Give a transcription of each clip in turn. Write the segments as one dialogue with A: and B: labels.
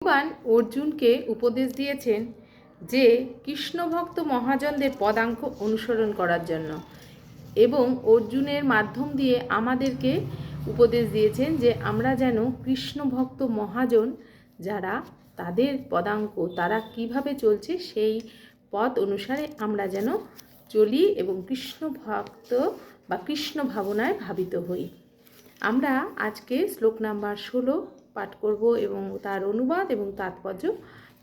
A: ভগবান অর্জুনকে উপদেশ দিয়েছেন যে কৃষ্ণভক্ত মহাজনদের পদাঙ্ক অনুসরণ করার জন্য এবং অর্জুনের মাধ্যম দিয়ে আমাদেরকে উপদেশ দিয়েছেন যে আমরা যেন কৃষ্ণভক্ত মহাজন যারা তাদের পদাঙ্ক তারা কিভাবে চলছে সেই পথ অনুসারে আমরা যেন চলি এবং কৃষ্ণ ভক্ত বা কৃষ্ণ ভাবনায় ভাবিত হই আমরা আজকে শ্লোক নাম্বার ষোলো পাঠ করব এবং তার অনুবাদ এবং তাৎপর্য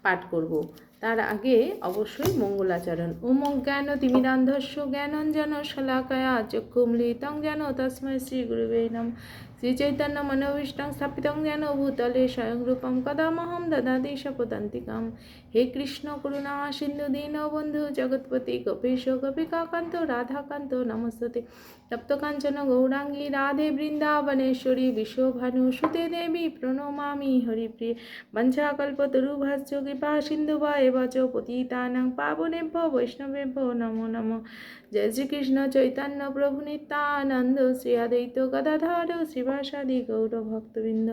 A: পাঠ করব তার আগে অবশ্যই মঙ্গলাচরণ ওম জ্ঞান তিমিরান্ধস্য জ্ঞানঞ্জন শলাকায়া চক্ষুমলিতং জ্ঞান তস্ময় শ্রী গুরুবে নাম শ্রীচৈতন্য মনোবিষ্ণং স্থাপিত জ্ঞান ভূতলে স্বয়ং স্বয়ংরূপম কদামহম দদাদি শপতান্তিকম হে কৃষ্ণ করুণা সিন্ধু দীন বন্ধু জগৎপতি গোপীশ গোপিকাকান্ত রাধাকান্ত নমস্তে তপ্তকাঞ্চন গৌরাঙ্গী রাধে বৃন্দাবনেশ্বরী বিশ্বভানু সুতে দেবী প্রণমামি হরিপ্রিয় বঞ্চাকল্পতরুভাষ্য কৃপা সিন্ধু বা এবচ পতিতানাং পাবনেভ্য বৈষ্ণবেভ্য নমো নম জয় শ্রীকৃষ্ণ চৈতন্য প্রভু নিত্যানন্দ শ্রী আদৈত গদাধর শ্রীব গৌর ভক্তবৃন্দ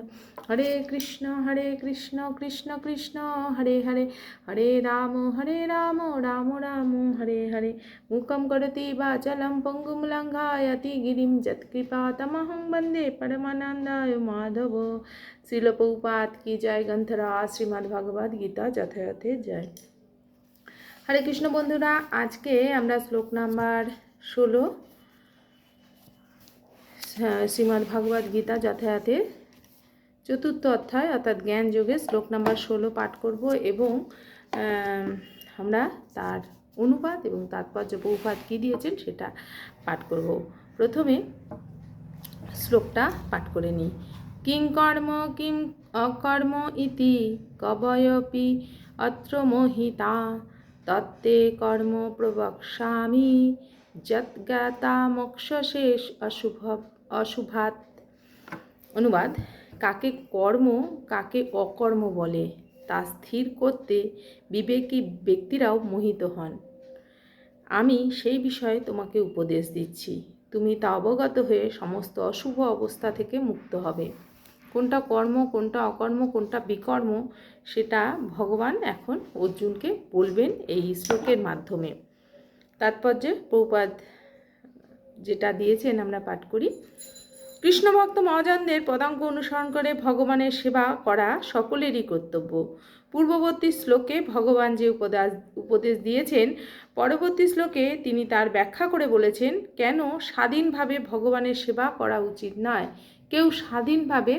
A: হরে কৃষ্ণ হরে কৃষ্ণ কৃষ্ণ কৃষ্ণ হরে হরে হরে রাম হরে রাম রাম রাম হরে হরে মুখম করতি চলম পঙ্গুম লঙ্ঘায়তি গিরিম যৎকৃপা তমহং বন্দে পরমানন্দায় মাধব শিলপৌপাত কি জয় গন্থরা শ্রীমদ্ গীতা যথাযথে জয় হরে কৃষ্ণ বন্ধুরা আজকে আমরা শ্লোক নাম্বার ষোলো হ্যাঁ, শ্রীমদ্ ভাগবত গীতা যথাযথে চতুর্থ অধ্যায় অর্থাৎ জ্ঞান যোগে শ্লোক নাম্বার ষোলো পাঠ করব এবং আমরা তার অনুবাদ এবং তাৎপর্য বহুপাত কী দিয়েছেন সেটা পাঠ করব প্রথমে শ্লোকটা পাঠ করে নিই কিং কর্ম কিং অকর্ম ইতি কবয়পি অত্র মোহিতা তত্ত্বে কর্ম প্রবক্ষ্যামি যৎজ্ঞাতা মোক্ষশেষ অশুভব অশুভাত অনুবাদ কাকে কর্ম কাকে অকর্ম বলে তা স্থির করতে বিবেকী ব্যক্তিরাও মোহিত হন আমি সেই বিষয়ে তোমাকে উপদেশ দিচ্ছি তুমি তা অবগত হয়ে সমস্ত অশুভ অবস্থা থেকে মুক্ত হবে কোনটা কর্ম কোনটা অকর্ম কোনটা বিকর্ম সেটা ভগবান এখন অর্জুনকে বলবেন এই শ্লোকের মাধ্যমে তাৎপর্যে প্রপাত যেটা দিয়েছেন আমরা পাঠ করি কৃষ্ণভক্ত মহাজনদের পদাঙ্ক অনুসরণ করে ভগবানের সেবা করা সকলেরই কর্তব্য পূর্ববর্তী শ্লোকে ভগবান যে উপদেশ উপদেশ দিয়েছেন পরবর্তী শ্লোকে তিনি তার ব্যাখ্যা করে বলেছেন কেন স্বাধীনভাবে ভগবানের সেবা করা উচিত নয় কেউ স্বাধীনভাবে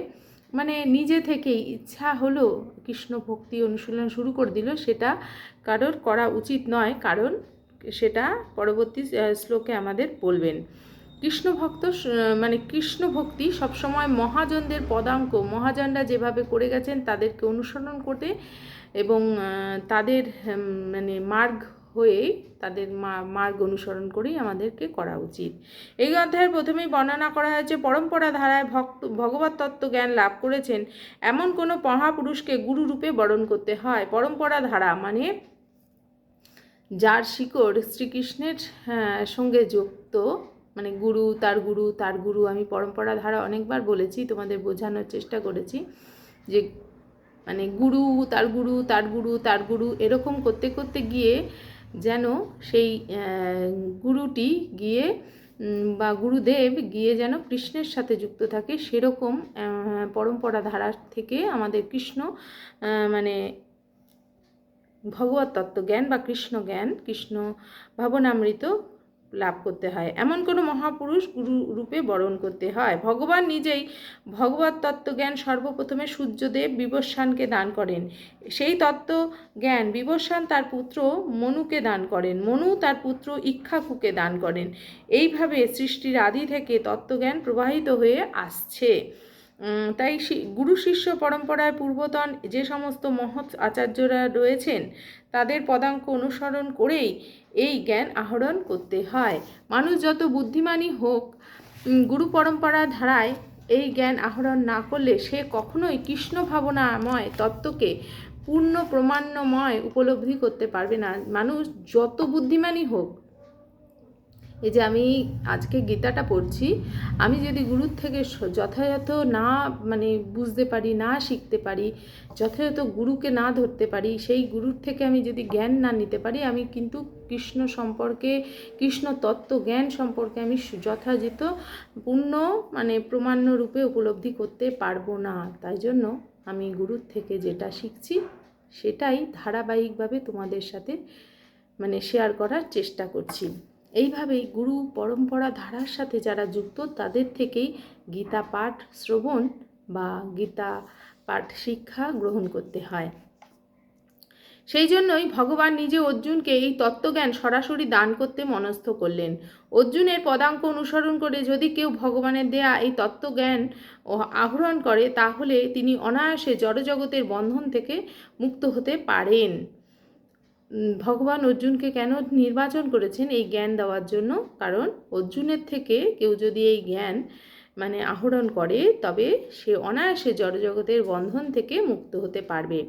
A: মানে নিজে থেকেই ইচ্ছা হলো কৃষ্ণ ভক্তি অনুশীলন শুরু করে দিল সেটা কারোর করা উচিত নয় কারণ সেটা পরবর্তী শ্লোকে আমাদের বলবেন কৃষ্ণ ভক্ত মানে কৃষ্ণ ভক্তি সবসময় মহাজনদের পদাঙ্ক মহাজনরা যেভাবে করে গেছেন তাদেরকে অনুসরণ করতে এবং তাদের মানে মার্গ হয়ে তাদের মার্গ অনুসরণ করেই আমাদেরকে করা উচিত এই অধ্যায়ের প্রথমেই বর্ণনা করা হয়েছে পরম্পরা ধারায় ভক্ত ভগবত তত্ত্ব জ্ঞান লাভ করেছেন এমন কোনো মহাপুরুষকে গুরুরূপে বরণ করতে হয় পরম্পরা ধারা মানে যার শিকড় শ্রীকৃষ্ণের হ্যাঁ, সঙ্গে যুক্ত মানে গুরু তার গুরু তার গুরু আমি পরম্পরা ধারা অনেকবার বলেছি তোমাদের বোঝানোর চেষ্টা করেছি যে মানে গুরু তার গুরু তার গুরু তার গুরু এরকম করতে করতে গিয়ে যেন সেই গুরুটি গিয়ে বা গুরুদেব গিয়ে যেন কৃষ্ণের সাথে যুক্ত থাকে সেরকম পরম্পরা ধারা থেকে আমাদের কৃষ্ণ মানে ভগবত তত্ত্বজ্ঞান বা কৃষ্ণ জ্ঞান কৃষ্ণ ভাবনামৃত লাভ করতে হয় এমন কোনো মহাপুরুষ গুরু রূপে বরণ করতে হয় ভগবান নিজেই ভগবত তত্ত্বজ্ঞান সর্বপ্রথমে সূর্যদেব বিবস্বানকে দান করেন সেই তত্ত্ব জ্ঞান বিবস্বান তার পুত্র মনুকে দান করেন মনু তার পুত্র ইক্ষাকুকে দান করেন এইভাবে সৃষ্টির আদি থেকে তত্ত্বজ্ঞান প্রবাহিত হয়ে আসছে তাই গুরু শিষ্য পরম্পরায় পূর্বতন যে সমস্ত মহৎ আচার্যরা রয়েছেন তাদের পদাঙ্ক অনুসরণ করেই এই জ্ঞান আহরণ করতে হয় মানুষ যত বুদ্ধিমানই হোক গুরু পরম্পরা ধারায় এই জ্ঞান আহরণ না করলে সে কখনোই কৃষ্ণ ভাবনাময় তত্ত্বকে পূর্ণ প্রমাণ্যময় উপলব্ধি করতে পারবে না মানুষ যত বুদ্ধিমানই হোক এই যে আমি আজকে গীতাটা পড়ছি আমি যদি গুরুর থেকে যথাযথ না মানে বুঝতে পারি না শিখতে পারি যথাযথ গুরুকে না ধরতে পারি সেই গুরুর থেকে আমি যদি জ্ঞান না নিতে পারি আমি কিন্তু কৃষ্ণ সম্পর্কে কৃষ্ণ তত্ত্ব জ্ঞান সম্পর্কে আমি যথাযথ পূর্ণ মানে প্রমাণ্য রূপে উপলব্ধি করতে পারবো না তাই জন্য আমি গুরুর থেকে যেটা শিখছি সেটাই ধারাবাহিকভাবে তোমাদের সাথে মানে শেয়ার করার চেষ্টা করছি এইভাবেই গুরু পরম্পরা ধারার সাথে যারা যুক্ত তাদের থেকেই গীতা পাঠ শ্রবণ বা গীতা পাঠ শিক্ষা গ্রহণ করতে হয় সেই জন্যই ভগবান নিজে অর্জুনকে এই তত্ত্বজ্ঞান সরাসরি দান করতে মনস্থ করলেন অর্জুনের পদাঙ্ক অনুসরণ করে যদি কেউ ভগবানের দেয়া এই তত্ত্বজ্ঞান আহরণ করে তাহলে তিনি অনায়াসে জড়জগতের বন্ধন থেকে মুক্ত হতে পারেন ভগবান অর্জুনকে কেন নির্বাচন করেছেন এই জ্ঞান দেওয়ার জন্য কারণ অর্জুনের থেকে কেউ যদি এই জ্ঞান মানে আহরণ করে তবে সে অনায়াসে জড়জগতের বন্ধন থেকে মুক্ত হতে পারবে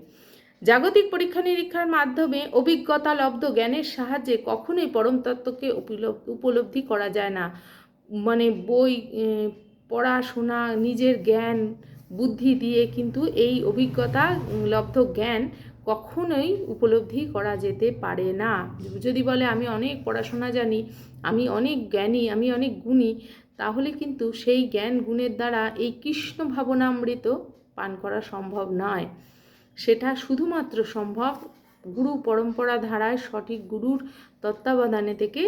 A: জাগতিক পরীক্ষা নিরীক্ষার মাধ্যমে অভিজ্ঞতা লব্ধ জ্ঞানের সাহায্যে কখনোই পরম তত্ত্বকে উপলব্ধি করা যায় না মানে বই পড়াশোনা নিজের জ্ঞান বুদ্ধি দিয়ে কিন্তু এই অভিজ্ঞতা লব্ধ জ্ঞান কখনোই উপলব্ধি করা যেতে পারে না যদি বলে আমি অনেক পড়াশোনা জানি আমি অনেক জ্ঞানী আমি অনেক গুণী তাহলে কিন্তু সেই জ্ঞান গুণের দ্বারা এই কৃষ্ণ ভাবনামৃত পান করা সম্ভব নয় সেটা শুধুমাত্র সম্ভব গুরু পরম্পরা ধারায় সঠিক গুরুর তত্ত্বাবধানে থেকে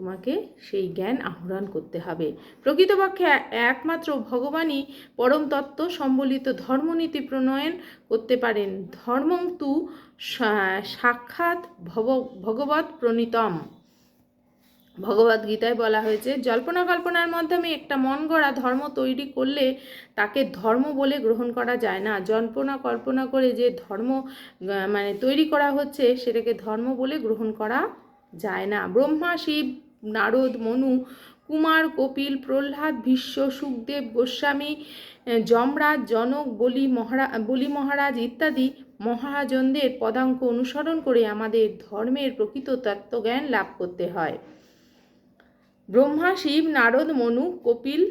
A: তোমাকে সেই জ্ঞান আহরণ করতে হবে প্রকৃতপক্ষে একমাত্র ভগবানই পরম তত্ত্ব সম্বলিত ধর্মনীতি প্রণয়ন করতে পারেন ধর্ম তু সাক্ষাৎ ভব ভগবৎ প্রণীতম ভগবদ গীতায় বলা হয়েছে জল্পনা কল্পনার মাধ্যমে একটা মন গড়া ধর্ম তৈরি করলে তাকে ধর্ম বলে গ্রহণ করা যায় না জল্পনা কল্পনা করে যে ধর্ম মানে তৈরি করা হচ্ছে সেটাকে ধর্ম বলে গ্রহণ করা যায় না ব্রহ্মা শিব নারদ মনু কুমার কপিল প্রহ্লাদ ভীষ্ম সুখদেব গোস্বামী যমরাজ জনক বলি মহারা বলি মহারাজ ইত্যাদি মহাজনদের পদাঙ্ক অনুসরণ করে আমাদের ধর্মের প্রকৃত তত্ত্বজ্ঞান লাভ করতে হয় ব্রহ্মা শিব নারদ মনু কপিল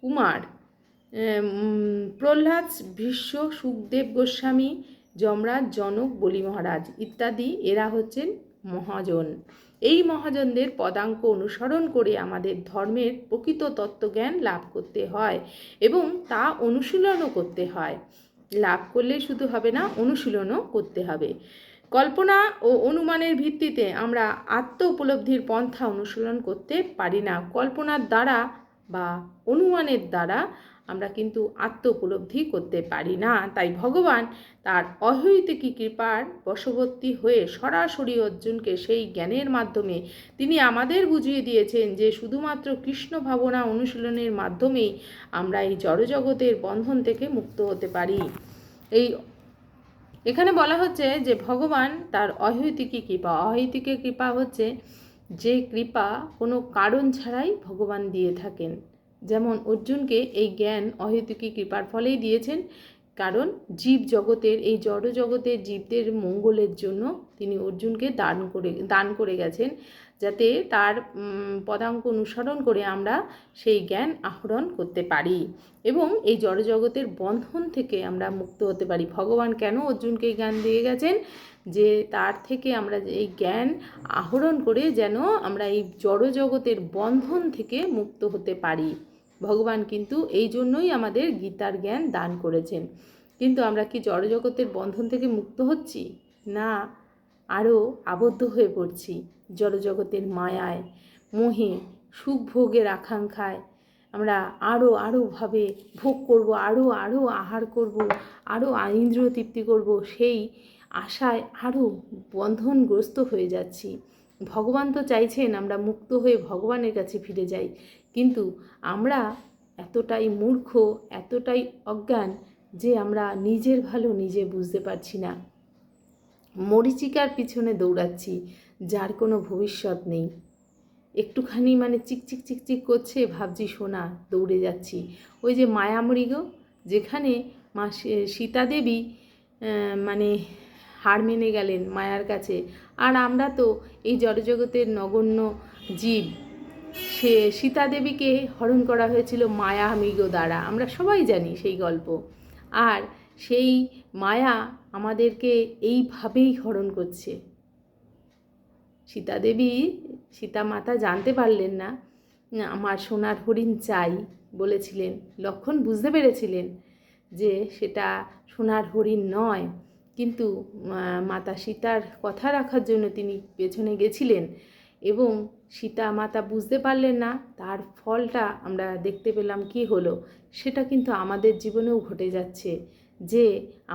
A: কুমার প্রহ্লাদ ভীষ্ম সুখদেব গোস্বামী যমরাজ জনক বলি মহারাজ ইত্যাদি এরা হচ্ছেন মহাজন এই মহাজনদের পদাঙ্ক অনুসরণ করে আমাদের ধর্মের প্রকৃত তত্ত্বজ্ঞান লাভ করতে হয় এবং তা অনুশীলনও করতে হয় লাভ করলে শুধু হবে না অনুশীলনও করতে হবে কল্পনা ও অনুমানের ভিত্তিতে আমরা আত্ম উপলব্ধির পন্থা অনুশীলন করতে পারি না কল্পনার দ্বারা বা অনুমানের দ্বারা আমরা কিন্তু আত্ম উপলব্ধি করতে পারি না তাই ভগবান তার অহৈতিকী কৃপার বশবর্তী হয়ে সরাসরি অর্জুনকে সেই জ্ঞানের মাধ্যমে তিনি আমাদের বুঝিয়ে দিয়েছেন যে শুধুমাত্র কৃষ্ণ ভাবনা অনুশীলনের মাধ্যমেই আমরা এই জড়জগতের বন্ধন থেকে মুক্ত হতে পারি এই এখানে বলা হচ্ছে যে ভগবান তার অহৈতিকী কৃপা অহৈতিকী কৃপা হচ্ছে যে কৃপা কোনো কারণ ছাড়াই ভগবান দিয়ে থাকেন যেমন অর্জুনকে এই জ্ঞান অহেতুকি কৃপার ফলেই দিয়েছেন কারণ জীব জগতের এই জড় জগতের জীবদের মঙ্গলের জন্য তিনি অর্জুনকে দান করে দান করে গেছেন যাতে তার পদাঙ্ক অনুসরণ করে আমরা সেই জ্ঞান আহরণ করতে পারি এবং এই জড় জগতের বন্ধন থেকে আমরা মুক্ত হতে পারি ভগবান কেন অর্জুনকে জ্ঞান দিয়ে গেছেন যে তার থেকে আমরা এই জ্ঞান আহরণ করে যেন আমরা এই জড় জগতের বন্ধন থেকে মুক্ত হতে পারি ভগবান কিন্তু এই জন্যই আমাদের গীতার জ্ঞান দান করেছেন কিন্তু আমরা কি জড়জগতের বন্ধন থেকে মুক্ত হচ্ছি না আরও আবদ্ধ হয়ে পড়ছি জড়জগতের মায়ায় মোহে সুখ ভোগের আকাঙ্ক্ষায় আমরা আরও আরওভাবে ভোগ করব আরও আরও আহার করব আরও ইন্দ্রিয় তৃপ্তি করব সেই আশায় আরও বন্ধনগ্রস্ত হয়ে যাচ্ছি ভগবান তো চাইছেন আমরা মুক্ত হয়ে ভগবানের কাছে ফিরে যাই কিন্তু আমরা এতটাই মূর্খ এতটাই অজ্ঞান যে আমরা নিজের ভালো নিজে বুঝতে পারছি না মরিচিকার পিছনে দৌড়াচ্ছি যার কোনো ভবিষ্যৎ নেই একটুখানি মানে চিকচিক চিকচিক করছে ভাবছি সোনা দৌড়ে যাচ্ছি ওই যে মায়ামৃগ যেখানে মা সীতা দেবী মানে হার মেনে গেলেন মায়ার কাছে আর আমরা তো এই জড়জগতের নগণ্য জীব সে সীতা দেবীকে হরণ করা হয়েছিল মায়া মৃগ দ্বারা আমরা সবাই জানি সেই গল্প আর সেই মায়া আমাদেরকে এইভাবেই হরণ করছে সীতা দেবী সীতা মাতা জানতে পারলেন না আমার সোনার হরিণ চাই বলেছিলেন লক্ষণ বুঝতে পেরেছিলেন যে সেটা সোনার হরিণ নয় কিন্তু মাতা সীতার কথা রাখার জন্য তিনি পেছনে গেছিলেন এবং সীতা মাতা বুঝতে পারলেন না তার ফলটা আমরা দেখতে পেলাম কি হলো সেটা কিন্তু আমাদের জীবনেও ঘটে যাচ্ছে যে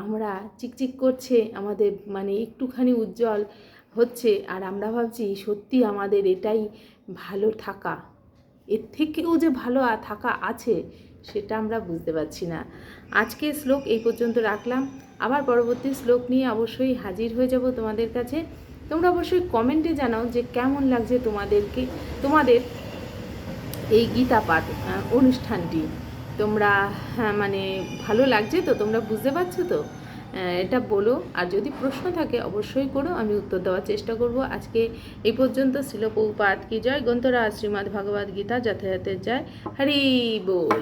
A: আমরা চিকচিক করছে আমাদের মানে একটুখানি উজ্জ্বল হচ্ছে আর আমরা ভাবছি সত্যি আমাদের এটাই ভালো থাকা এর থেকেও যে ভালো থাকা আছে সেটা আমরা বুঝতে পারছি না আজকে শ্লোক এই পর্যন্ত রাখলাম আবার পরবর্তী শ্লোক নিয়ে অবশ্যই হাজির হয়ে যাব তোমাদের কাছে তোমরা অবশ্যই কমেন্টে জানাও যে কেমন লাগছে তোমাদেরকে তোমাদের এই গীতা পাঠ অনুষ্ঠানটি তোমরা হ্যাঁ, মানে ভালো লাগছে তো তোমরা বুঝতে পারছো তো এটা বলো আর যদি প্রশ্ন থাকে অবশ্যই করো আমি উত্তর দেওয়ার চেষ্টা করব আজকে এই পর্যন্ত শিলপৌপাত পৌপাত কি জয় গন্তরা শ্রীমদ্ ভগবদ্ গীতা যথাযথের জয় হরি বল